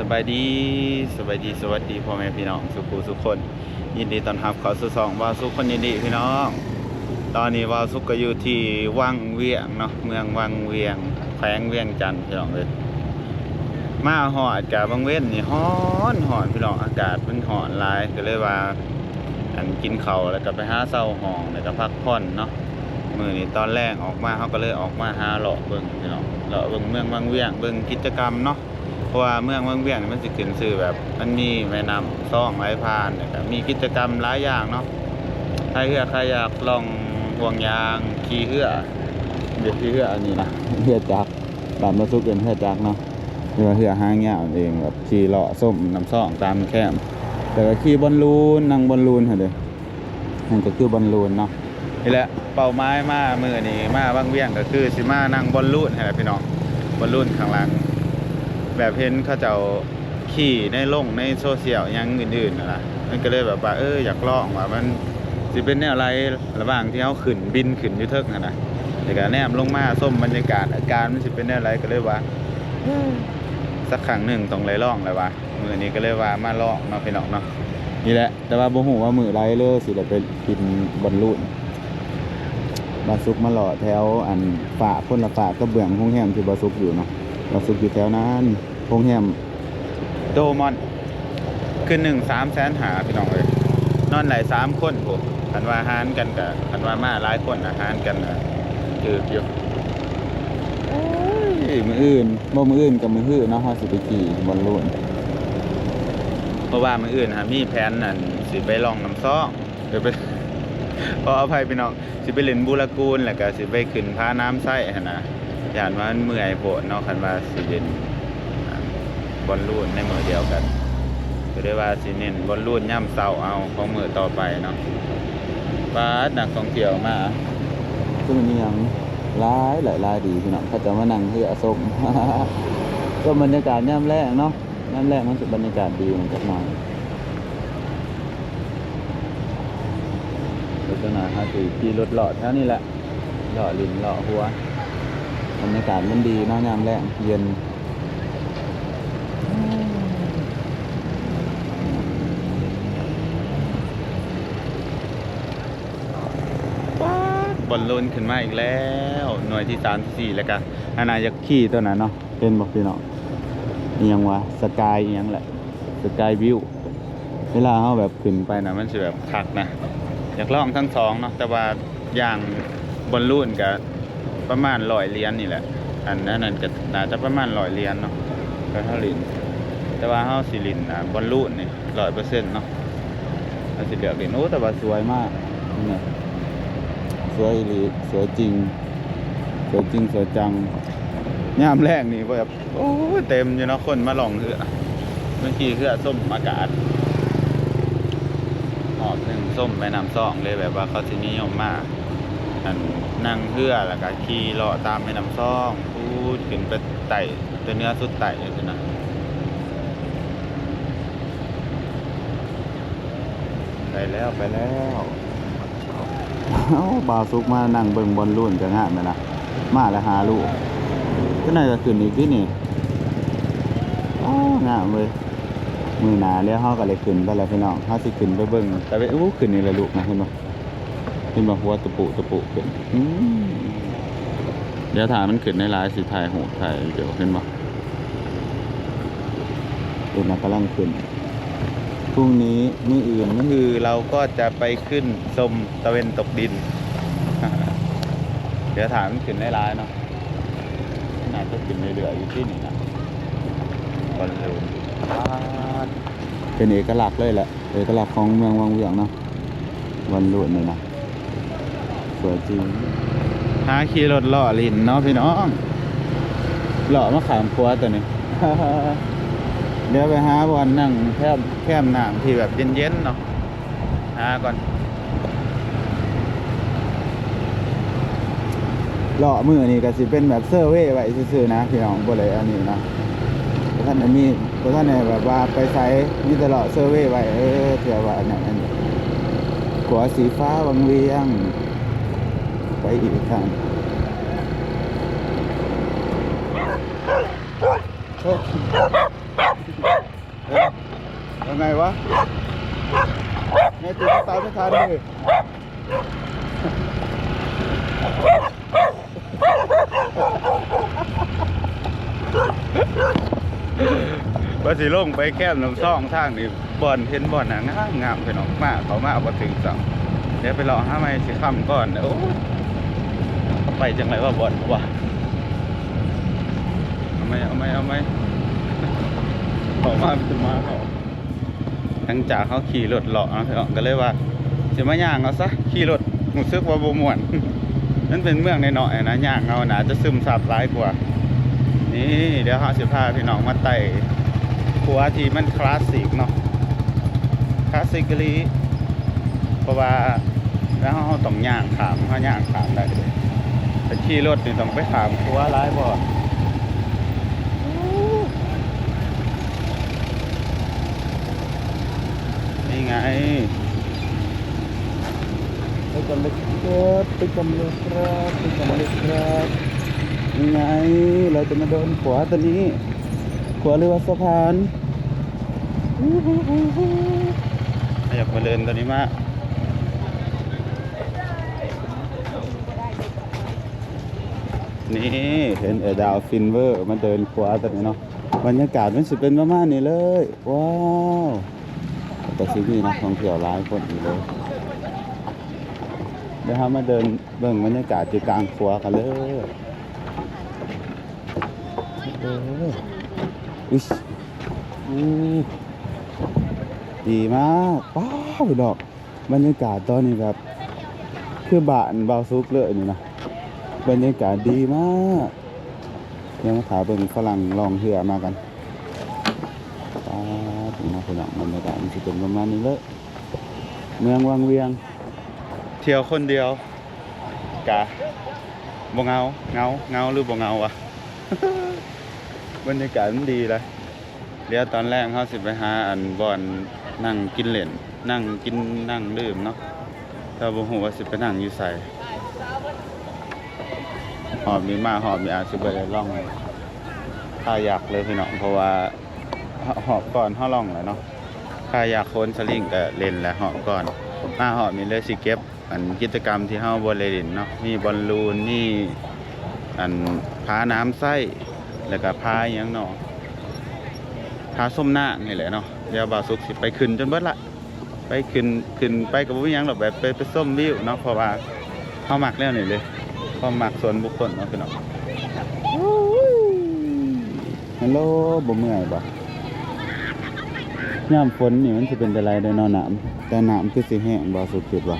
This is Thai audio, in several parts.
สบายดีสบายดีสวัสดีพ่อแม่พี่น้องสุขูสุขคน ยินดีต้อนรับเข้าสู่สองว่าสุขคนยินดีพี่น้อง ตอนนี้ว่าสุขก็อยู่ที่วังเวียงเนาะเมืองวังเวียงแขวงเวียงจันทร์พี่น้องเลยมาหอดกับบางเว้นนี่ฮ้อนหอนพี่น้องอากาศมันหอนลายก็เลยว่าอันกินเขาแล้วก็ไปหาเศร้าห้องแล้วก็พักผ่อนเนาะมือนี้ตอนแรกออกมาเขาก็เลยออกมาหาเลาะเบิ่งพี่น้องเลาะเบิ่งเมืองวังเวียงเบิ่งกิจกรรมเนาะ เพราะว่าเมืองเมืองเวียงนี่มันสิขึ้นชื่อแบบ มันมีแม่น้ำซ่องไหลผ่านแล้วก็มีกิจกรรมหลายอย่างเนาะใครเหือใครอยากลองห่วงยางขี่เหือเดี๋ยวขี่เหืออันนี้นะเหือจักรบานมาสุกเป็นเหือจักเนาะเหือเหือหางยาวเองแบบขี่เลาะส้มน้ำซ่องตามแคมแต่ก็ขี่บอลลูนนั่งบอลลูนเหรอเด้นั่นก็คือบอลลูนเนาะนี่แหละเป้าหมายมามือนี่มาบางเวียงก็คือสิมานั่งบอลลูนให้พี่น้องบอลลูนข้างหลัง แบบเห็นเขาเจ้าขี่ในลงในโซเชียลยังอื่นๆนะมันก็เลยแบบว่าเอออยากลองว่ามันสิเป็นแนวอะไรระหว่างที่เขาขึ้นบินขึ้นอยุเทิกนะนะแต่ก็แนมลงมาส้มบรรยากาศอาการมันสิเป็นแนวอะไรก็เลยว่าสักครั้งหนึ่งต้องเลยลองเลยว่ามือนี้ก็เลยว่ามาลองมาพี่น้องเนาะนี่แหละ แต่ว่าบ่ฮู้ว่ามือไรเลยสิได้ไปกินบอลลูนบาซุกมาหล่อแถวอันฝาคนละฝาก็เบื้องห้องแฮมที่บาซุกอยู่เนาะเราสุกอยู่แถวนั้น โรงแรมโดมอน คือหนึ่งสามแสนหาพี่น้องเลยนอนไหลายสามคนผมคันว่าหารกันกับคันว่ามาหลายคนอาหารกันนะคืออยู่โอ้ยมืออื่นบ่มืออื่นกับมือหื้อเนาะเฮาสิไปขี่บอลลูนเพราะว่ามืออื่นฮะมีแผนนั่นสิไปลองน้ำซ้องเดี๋ยวไปขออภัยพี่น้องสิไปเล่นบูรากูลแล้วก็สิไปขึ้นพาน้ำไส้หั่นนะย่านว่ามันเมื่อยโพดเนาะคันว่าสิเล่นอ่า บอลลูนในมือเดียวกันก็ได้ว่าสิเน้นบอลลูนย่ำเสาเอาของมือต่อไปเนาะปาดนักท่องเที่ยวมาคือมันยังหลายหลายหลายดีพี่น้องเขาจะมานั่งเรือส้มก็บรรยากาศย่ำแรกเนาะย่ำแรกมันจะบรรยากาศดีมันจะมาลักษณะฮะคือขี่รถหล่อดแถวนี้แหละหล่อลินหล่อหัวบรรยากาศมันดีเนาะยามแรงเย็นป๊าดบอ ลลูนขึ้นมาอีกแล้ว หน่วยที่สามที่สี่แล้วกันอานายักขี่ตัวนั้นเนาะเป็นบอกพี่น้องอิหยังวะสกายอิหยังแหละสกายวิวเวลาเขาแบบขึ้นไปนะมันจะแบบคักนะอยากลองทั้งสองเนาะแต่ว่าอย่างบอลลูนกับประมาณร้อยเหรียญนี่แหละ อันนั้นนั่นก็น่าจะประมาณร้อยเหรียญเนาะก็เท่าลินแต่ว่าเฮาสิลินอะบอลลูนนี่ร้อยเปอร์เซ็นต์เนาะเราสิเลือกลินโอ้แต่ว่าสวยมากนี่ วยอีหลีสวยจริง สวยจริงสวยจังยามแรกนี่แบบโอ้เต็มอยู่นะคนมาลองเรือเมื่อกี้เรือส้มอากาศหอบหนึ่งส้มแม่น้ำซองเลยแบบว่าเขาที่นิยมมากอันนั่งเรือแล้วก็ขี่เลาะตามแม่น้ำซองพูดขึ้นไปไต่ตัวเนื้อสุดไต่เลยนะไปแล้วไปแล้ว เอ้าบาวซุกมานั่งเบิ่งบอลลูนจะง่านไหมนะมาแล้วหาลูกก็น่าจะขึ้นอีกที่นี่อ้าวงามเลยมือหนาแล้วเฮาก็เลยขึ้นไปแล้วพี่น้องเฮาสิขึ้นไปเบิ่งแต่ไปอู้ขึ้นนี่แหละลูกนะเห็นบ่เห็นบ่หัวตะปุตะปุขึ้นเดี๋ยวถามมันขึ้นในหลายสิถ่ายหูถ่ายเดี๋ยวเห็นบ่เป็นนะกำลังขึ้น รุ่งนี้มืออื่นมื้อคือเราก็จะไปขึ้นชมตะเวนตกดิน เดี๋ยวถามมันขึ้นในหลายเนาะน่าจะขึ้นในเรืออยู่ที่นี่นะบอลลูนเป็นเอกลักษณ์เลยแหละเอกลักษณ์ของเมืองวังเวียงเนาะวันรุ่นนี่นะสวยจริงหาขี่รถล่อลินเนาะพี่น้องหล่อมาขามคัวตัวนี้ เดี๋ยวไปหาบอลนั่งแคบแคบหนามที่แบบเย็นๆเนาะหาก่อนเลาะมือนี่ก็สิเป็นแบบเซอร์เว่ไว้ซื่อๆนะพี่น้องบ่เลยอันนี้นะท่านมีท่านได้แบบว่าไปใช้มีตลอดเซอร์เวยไว้เออเถื่อว่าอันนั้นอันนี้ขัวสีฟ้าวังเวียง ไปอีกทางโอ้ ยังไงวะแม่ติดตามไม่ทันเลยว่าสิลงไปแคบน้ำซ่องทางนี่บอนเห็นบอนน่ะงามงามไปน้อมาเขามาบ่ถึงสั่งเดี๋ยวไปรอห้าไม้สิค่ำก่อนโอ้ยเขาไปจังไรว่าบอนวะเอาไหมเอาไหมเอาไหมเขามาเป็นมาเขา หลังจากเขาขี่รถเลาะเนะพี่น้องก็เลยว่าสิมาย่างเอาซะขี่รถรู้สึกว่าบมวนนั่นเป็นเมืองในน้อยนะย่างเอาหนาจะซึมซับร้ายกว่า นี่เดี๋ยวเขาสิพาพี่น้องมาไต่ขัวที่มันคลาสสิกเนาะคลาสสิกลีเพราะว่าแล้วเขาต้องย่างขามเขาย่างขามได้เลยแต่ขี่รถนี่ต้องไปขามขัวร้ายบ่นี่ ไงไปกันเลยครับไปกันเลยครับไปกันเลยครับนี่ไงเราจะมาเดินขวาตัวนี้ ขวาหรือว่าสะพานอยากมาเดินตัวนี้มากนี่เห็นเอดาวฟินเวอร์มาเดินขวาตัวนี้เนาะบรรยากาศมันสิเป็นประมาณนี้เลย ว้าว แต่ที่นี่นักท่องเที่ยวหลายคนอยู่เลยเดี๋ยวเรามาเดินเบิ่งบรรยากาศที่กลางขัวกันเลยเอออุ๊ยอู้ดีมากป้าวดอก บรรยากาศตอนนี้แบบ คือบ้านเบาซุกเลยนี่นะบรรยากาศดีมาก เดี๋ยวมาถาเบิ่งฝรั่งลองเรือมากัน ป้าถึงมาฝรั่งบรรยากาศมันจะเป็นประมาณนี้เลยเมืองวังเวียง เที่ยวคนเดียวกะบ่เงาเงาเงาหรือบ่เงาวะ บรรยากาศมันดีเลยเดี๋ยวตอนแรกเขาสิไปหาอันบอนนั่งกินเล่นนั่งกินนั่งดื่มเนาะแต่บ่ฮู้ว่าสิไปนั่งอยู่ไสหอบมีมาหอบมีอาจสิบ่ได้ล่องถ้าอยากเลยพี่น้องเพราะว่า หอบก่อนเฮาล่องแหล้วเนาะถ้าอยากโคนสลิงก็เล่นแล้วหอบก่อนมาหอบมีเลยสิเก็บ อันกิจกรรมที่เฮาบ่ได้เล่นเนาะมีบอลลูนมีอันพาน้ำไส้แล้วก็พาอิหยังเนาะพาส้มหน้านี่แหละเนาะเดี๋ยวบ่าวสุกสิไปขึ้นจนเบิดละไปขึ้นขึ้นไปกับบ่มีหยังหรอกแบบไปไปส้มวิวเนาะเพราะว่าเฮามักแล้วนี่เลยเพราะมักส่วนบุคคลเนาะพี่น้องฮัลโหลบ่เมื่อยบ่ ยามฝนนี่มันสิเป็นแต่ไรได้เนอนน้ำแต่น้ำคือสิแห้งบ่สุดคิดว่า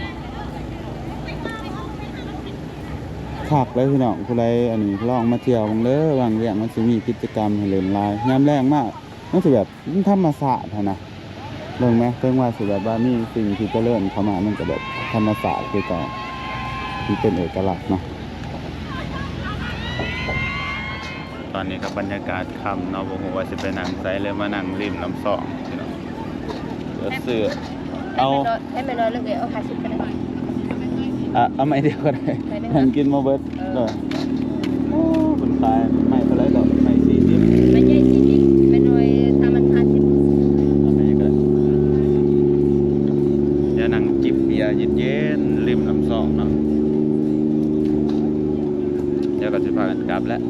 คักเลยพี่น้องผู้ใดอันนี้ลองมาเที่ยวเบังเด้อวางเรียงมันสิมีกิจกรรมให้เล่นหลายยามแรงมากมันสิแบบมันธรรมศาสตร์หั้นนะเบิ่งไหมเพิ่งว่าสิแบบว่ามีสิ่งที่เจริญเข้ามามันก็แบบธรรมศาสตร์คือเก่าที่เป็นเอกลักษณ์เนาะตอนนี้ก็บรรยากาศค่ำเนาะบ่ฮู้ว่าสิไปนั่งไสเลยมานั่งริมลำซอง พี่น้องเสือเสือเอาให้ไม่น้อยเลือกเลยเอาห้าสิบก็ได้อะเอาไม่เดียวก็ได้ไม่ได้ทำกินมาเบิดเออเด้อโอ้คุณขายไม่เท่าไรดอกไม่สี่สิบไม่ใช่สี่สิบไม่น้อยถ้ามันห้าสิบ เอาไม่ก็ได้เดี๋ยวนั่งจิบเบียร์เย็นๆริมลำซองเนาะเดี๋ยวก็จะพากันกลับแล้ว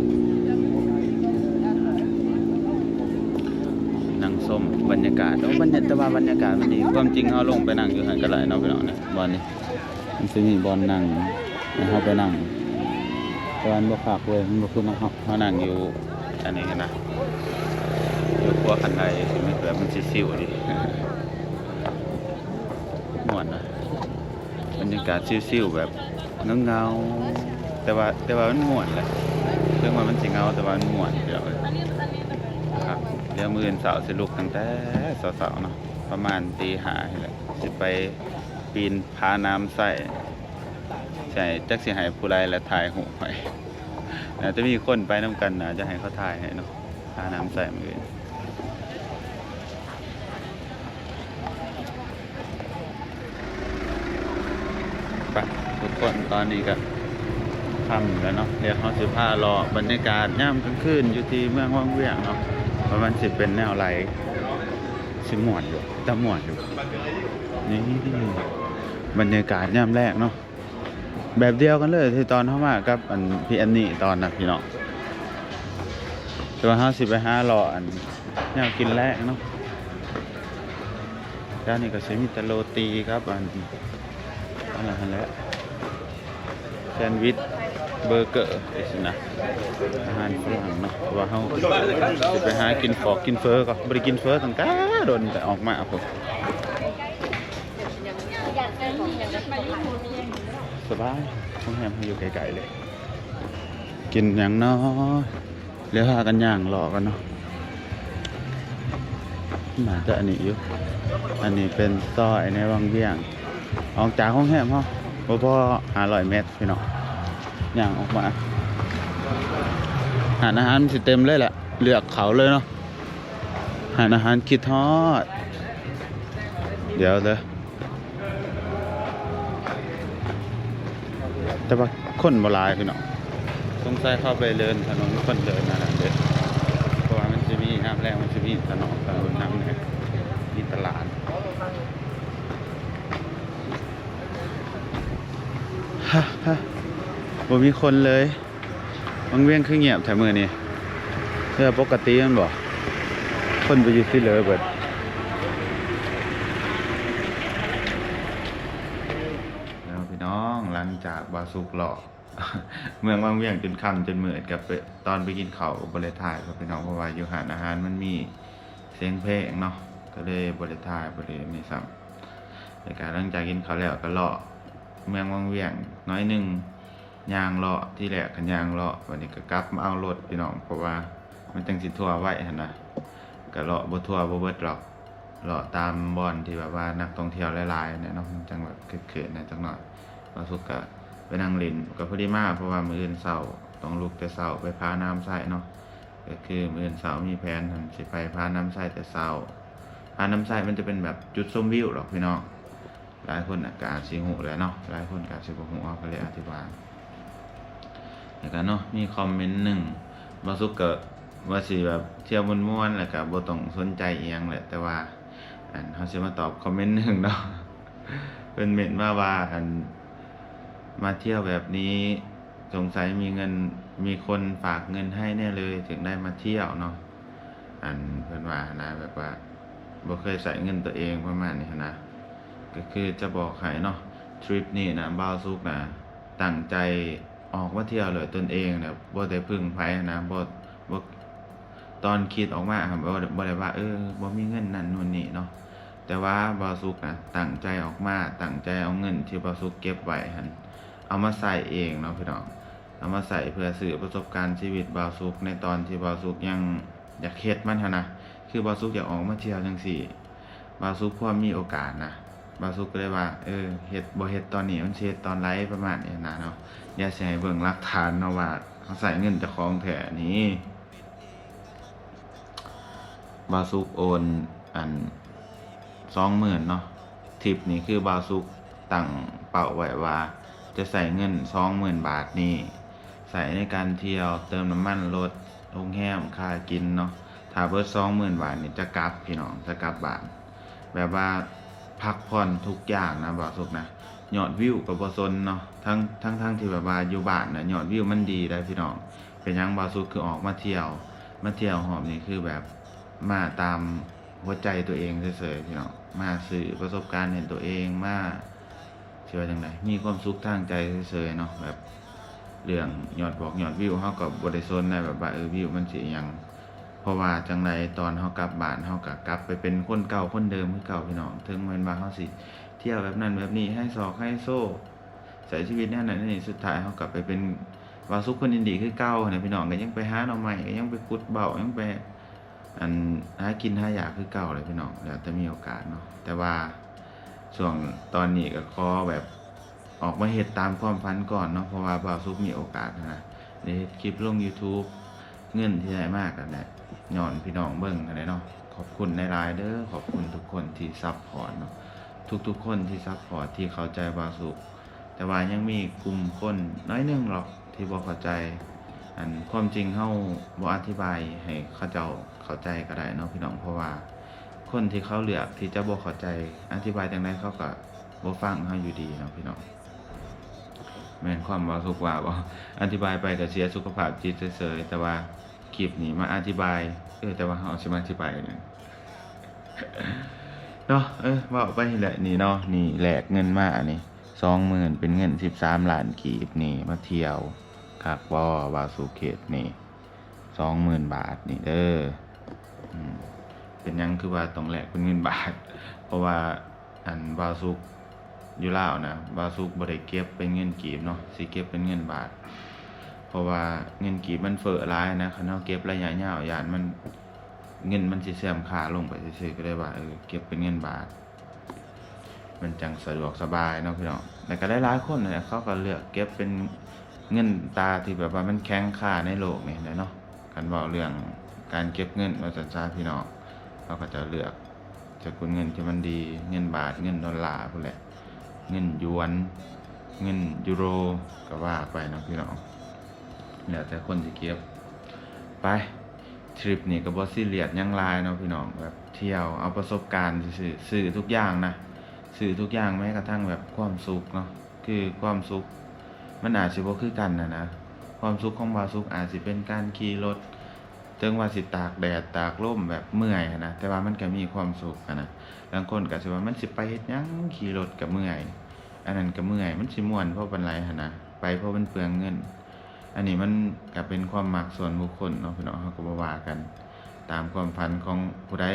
นั่งส้มบรรยากาศโอ้บรรยากาศ แต่ว่าบรรยากาศมันดีความจริงเขาลงไปนั่งอยู่หันกันหลยเนาะไปเนาะเนี่ยบอลนี่มันจะมีบอลนั่งให้เขาไปนั่งตอนบ่คักเว้ยมันบ่คือมาเฮาเฮานั่งอยู่อันนี้กันนะอยู่ครัวคันไดสิมันแบบมันสิซิวดิม่วนนะบรรยากาศซิวๆแบบเงาๆแต่ว่าแต่ว่ามันม่วนแหละเรื่องว่ามันสิเงาแต่ว่ามันม่วนเดี๋ยว ดี๋ยวมืออื่นเสาร์สิลุกตั้งแต่เสาร์ๆเนาะประมาณตีห้าแหละสิไปปีนผาน้ำใส่ใช่จักสิให้ผู้ใดและถ่ายหูไปน่าจะมีคนไปน้ำกันนะจะให้เขาถ่ายให้เนาะพาน้ำใส่มืออนไปทุกคนตอนนี้ก็ค่ำแล้วเนาะเดี๋ยวเขาสิพารอบรรยากาศย่ำกลางคืนอยู่ที่เมืองว่างเวียงเนาะ เพราะมันสิเป็นแนวไหลสิม่วนอยู่ตะม่วนอยู่ นี่บรรยากาศยามแรกเนาะ แบบเดียวกันเลยที่ตอนเข้ามากับอันพี่อันนี่ตอนนะพี่น้องแต่ว่าห้าสิบไปห้ารออันแนวกินแรกเนาะด้านนี้ก็ใช้มีแต่โรตีครับอันอะไรนั่นแหละแซนด์วิช เบอร์เกอร์ไอ้สินะอาหารฝรั่งเนาะว่าเขาจะไปหากินฟอกกินเฟอร์ก็ไม่ได้กินเฟอร์ตั้งแต่โดนแต่ออกมาผมอยายากเป็นของแรมอยู่ไกลๆเลย กินอย่างน้อยเลี้ยวหากันอย่างหลอกันเนาะมาจะอันนี้อยู่อันนี้เป็นซอยในวังเวียง ออกจากห้องแฮมเขาบ่พอหาร้อยเมตรพี่น้อง อย่างออกมาหารอาหารมันสิเต็มเลยแหละเลือกเขาเลยเนาะหารอาหารคิดทอด เดี๋ยวเลยแต่ว่าคนบลายพี่น้องสงสัยเข้าไปเลินถนนคนเดินนะเด็ดเพราะว่ามันจะมีน้ำแรงมันจะมีถนนถนนน้ำเนี่ยมีตลาดฮะฮะ บ่มีคนเลยบางเวียงคือเงียบแถวมือนี่เพื่อปกติมันบอกคนไปอยู่ที่เลยเบิดแล้วพี่น้องหลังจากบาสุกหลอกเมืองวังเวียงจนค่ำจนเมืดกับตอนไปกินข้าวบริทายกับพี่น้องเพราะว่าอยู่หานอาหารมันมีเสียงเพลงเนาะก็เลยบริทายบริมีซ้ำในการหลังจากกินข้าวแล้วก็เลาะเมืองวังเวียงน้อยหนึ่ง ยางเลาะที่แรกกันยางเลาะวันนี้ก็กลับมาเอารถพี่น้องเพราะว่ามันจังสิทั่วไว้หั่นนะก็เลาะบ่ทั่วบ่เบิดหรอกเลาะตามบ่อนที่แบบว่านักท่องเที่ยวหลายๆเนี่ยเนาะจังแบบเขินๆนะจังหน่อยเราสุกกะไปนั่งเล่นก็พอดีมากเพราะว่ามื้ออื่นเช้าต้องลุกแต่เช้าไปพาน้ำใส่เนาะก็คือมื้ออื่นเช้ามีแผนทำสิไปพาน้ำใส่แต่เช้าพาน้ำใส่มันจะเป็นแบบจุดชมวิวหรอกพี่น้องหลายคนอากาศสิหูแล้วเนาะหลายคนก็อาจสิบ่ฮู้เอาก็เลยอธิบาย แล้วก็เนาะมีคอมเมนต์หนึ่งบ่สุกก็ว่าสิแบบเที่ยวม่วนๆแล้วก็บ่ต้องสนใจเอียงแหละแต่ว่า อันเขาจะมาตอบคอมเมนต์หนึ่งเนาะเป็นเมนต์มาว่าอันมาเที่ยวแบบนี้สงสัยมีเงินมีคนฝากเงินให้แน่เลยถึงได้มาเที่ยวเนาะอันเพื่อนว่านะแบบว่าบ่เคยใส่เงินตัวเองประมาณนี้นะก็คือจะบอกให้เนาะทริปนี้นะบ้าซุกนะตั้งใจ ออกมาเที่ยวเลยตนเองเนี่ยบ่ได้พึ่งไผนะบ่บ่ตอนคิดออกมาครับบ่ได้บ่ได้ว่า เออบ่มีเงินนั่นนู่นนี่เนาะแต่ว่าบาสุกนะตั้งใจออกมาตั้งใจเอาเงินที่บาสุกเก็บไว้หั่นเอามาใส่เองเนาะพี่น้องเอามาใส่เพื่อสื่อประสบการณ์ชีวิตบาสุกในตอนที่บาสุกยังอยากเฮ็ดมันหั่นนะคือบาสุกอยากออกมาเที่ยวจังซี่ บาสุกพอมีโอกาสนะ บาสุกก็เลยว่า เออเฮ็ดบ่เฮ็ดตอนนี้มันเฮ็ดตอนไลฟ์ประมาณนี้นะเนาะอย่าให้เบิ่งหลักฐานเนาะว่าเขาใส่เงินจ้าของแท้นี้บาซุกโอนอันสองหมื่นเนาะทิปนี้คือบาซุกตั้งเป้าไว้ว่า จะใส่เงินสองหมื่นบาทนี่ใส่ในการเที่ยวเติมน้ำมันรถโรงแรมค่ากินเนาะถ้าเบิร์ดสองหมื่นบาทนี่จะกลับพี่น้องจะกลับบ้านแบบว่า พักผ่อนทุกอย่างนะบาซุกนะยอดวิวกับบซนเนาะทั้งทั้งทั้งที่แบบว่าอยู่บ้านนะยอดวิวมันดีได้พี่น้องเป็นยังบาซุกคือออกมาเที่ยว มาเที่ยวหอมนี่คือแบบมาตามหัวใจตัวเองเฉยๆพี่น้องมาสื่อประสบการณ์เห็นตัวเองมาเชื่อจังไดมีความสุขทางใจเฉยๆเนาะแบบเรื่องยอดบอกยอดวิวเฮาก็บ่ได้สนได้แบบว่าเออวิวมันสิอิหยัง เพราะว่าจังไดตอนเฮากลับบ้านเฮาก็กลับ ไปเป็นคนเก่าคนเดิมคือเก่าพี่น้องถึงม้นว่าเฮาสิ เที่ยวแบบนั้นแบบนี้ให้ศอกให้โซ่ใช้ชีวิตแน่นอนนี่สุดท้ายเฮากลับไปเป็นว่าสุขคนอินดีคือเก่าเนี่ยพี่น้องก็ยังไปหาหน่อใหม่ก็ยังไปขุดเบายังไปอันหากินหาอยากคือเก่าเลยพี่น้องแล้วแต่มีโอกาสเนาะแต่ว่าช่วงตอนนี้ก็ขอแบบออกมาเฮ็ดตามความฝันก่อนเนาะเพราะว่าบ่าวสุขมีโอกาสนะได้เฮ็ดคลิปลง YouTube เงินที่ได้มากกันแหละ ย้อนพี่น้องเบิ่งกันเลยเนาะขอบคุณในไลน์เด้อขอบคุณทุกคนที่ซัพพอร์ตเนาะทุกๆคนที่ซัพพอร์ตที่เข้าใจบาสุแต่ว่ายังมีกลุ่มคนน้อยนึงหรอกที่บ่เข้าใจ อันความจริงเฮาบ่อธิบายให้เขาเจ้าเข้าใจก็ได้เนาะพี่น้องเพราะว่า คนที่เขาเลือกที่จะบ่เข้าใจ อธิบายจังไดเขาก็บ่ฟังเฮาอยู่ดีเนาะพี่น้องแม่นความวาสุกว่าบ่อธิบายไปก็เสียสุขภาพจิตเฉยๆแต่ว่า คลิปนี้มาอธิบาย เออแต่ว่าเฮาสิมาอธิบายเนี่ยเนาะเออเว่าไปแหละนี่เนาะนี่แหลกเงินมานี่สองหมื่นเป็นเงินสิบสามล้านกีบนี่มาเที่ยวคักบ่วาสุเขตนี่สองหมื่นบาทนี่เด้ออเป็นยังคือว่าต้องแหลกเป็นเงินบาท เพราะว่าอันวาสุกอยู่ลาวนะวาสุกบ่ได้เก็บเป็นเงินกีบเนาะสิเก็บเป็นเงินบาท เพราะว่าเงินกีบมันเฟ้อหลายนะคันเฮาเก็บระยะยาวยานมันเงินมันสิเสื่อมค่าลงไปซื่อๆก็ได้ว่าเออเก็บเป็นเงินบาท มันจังสะดวกสบายเนาะพี่น้องแต่ก็ได้หลายคนเนี่ยเขาก็เลือกเก็บเป็นเงินตาที่แบบว่ามันแข็งค่าในโลกนี่แหละเนาะกันบอกเรื่องการเก็บเงินว่าจันซาพี่น้องเขาก็จะเลือกสกุลเงินที่มันดีเงินบาทเงินดอลลาร์พวกแหละ เงินยวน เงินยูโรก็ว่าไปเนาะพี่น้อง แล้วแต่คนที่เก็บ ไปทริปนี่ก็บ่ซีเรียสหยังลายเนาะพี่น้องแบบเที่ยวเอาประสบการณ์ซื่อสื่อทุกอย่างนะสื่อทุกอย่างแม้กระทั่งแบบความสุขเนาะคือความสุขมันอาจสิบ่คือกันนะนะความสุขของบาสุขอาจสิเป็นการขี่รถถึงว่าสิตากแดดตากลมแบบเมื่อยนะแต่ว่ามันก็มีความสุขนะบางคนก็สิว่ามันสิไปเฮ็ดหยังขี่รถก็เมื่อย อันนั้นก็เมื่อยมันสิม่วนเพราะเปานไรนนะไปเพราะมันเปลืองเงิน อันนี้มันก็เป็นความมักส่วนบุคคลเนาะพี่น้องเขาก็บว่ากัน ตามความฝันของผู้ใด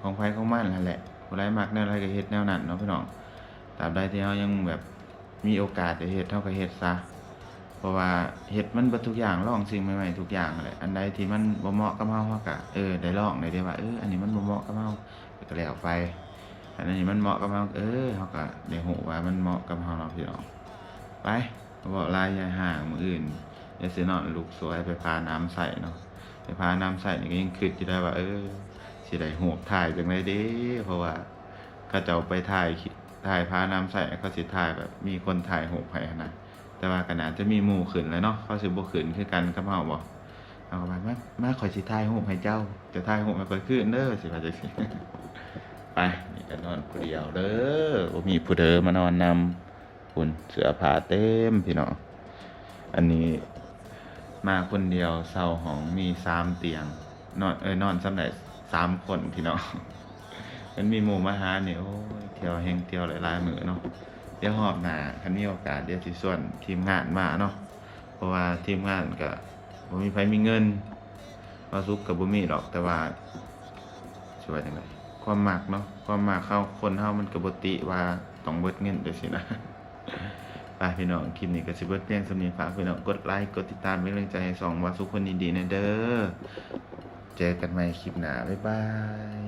ของใครของมันนั่นแหละผู้ใดมักแนวใดก็เฮ็ดแนวนั้นเนาะพี่น้องตาบใดที่เฮายังแบบมีโอกาสได้เฮ็ดเฮาก็เฮ็ดซะเพราะว่าเฮ็ดมันเบ่ทุกอย่างลองสิ่งใหม่ๆทุกอย่างแหละอันใดที่มันบ่เหมาะกับเฮาเฮาก็เออได้ลองได้ได้ว่าเอออันนี้มันบ่เหมาะกับเฮาก็แล้วไปอันนี้มันเหมาะกับเฮาเออเฮาก็ได้ฮู้ว่ามันเหมาะกับเฮาเนาะพี่น้องไปบ่ลายยายห่างมื้ออื่น เดี๋ยวสินาะลูกสวยไปพาน้ำใส่เนาะไปพาน้ำใส่นี่ก็ยังคิดอยู่ได้ว่า เออสิได้หูบถ่ายจังไดเด้ เพราะว่าเขาเจ้าไปถ่ายถ่ายพาน้ำใส่เขาสิถ่ายแบบมีคนถ่ายหูบให้นะแต่ว่าก็น่าจะมีหมู่ขึ้นแล้วเนาะเขาสิบ่ขึ้นคือกันกับเฮาบ่เอาก็ว่ามามาขอยสิถ่ายหูบให้เจ้า จะถ่ายหูบให้ข่อยขึ้นเด้อสิว่าจังซี่ไปนี่ก็นอนผู้เดียวเด้อบ่มีผู้เด้อมานอนนำคุณเสื้อผ้าเต็มพี่น้องอันนี้ มาคนเดียวเศร้าของมีสามเตียง นอนเอ้ยนอนสำหรับสามคนพี่น้องมันมีหมู่มาหาเนี่ยโอ้ยเที่ยวแห่งเที่ยวหลายๆมือเนาะเดี๋ยวหอบหนาคันมีโอกาสเดี๋ยวสิส่วนทีมงานมาเนาะเพราะว่าทีมงานก็บ่มีไผมีเงินว่าสุกกับบ่มีดอกแต่ว่าสิว่าจังไดความมักเนาะความมักเข้าคนเฮามันก็บ่ติว่าต้องเบิดเงินจังซี่นะ ไปพี่น้องคลิปนี้ก็สิเบิดเพียงสมีฝากพี่น้องกดไลค์กดติดตามเป็นกำลังใจให้สองวาสุกคนดีๆนะเด้อเจอกันใหม่คลิปหน้าบ๊ายบาย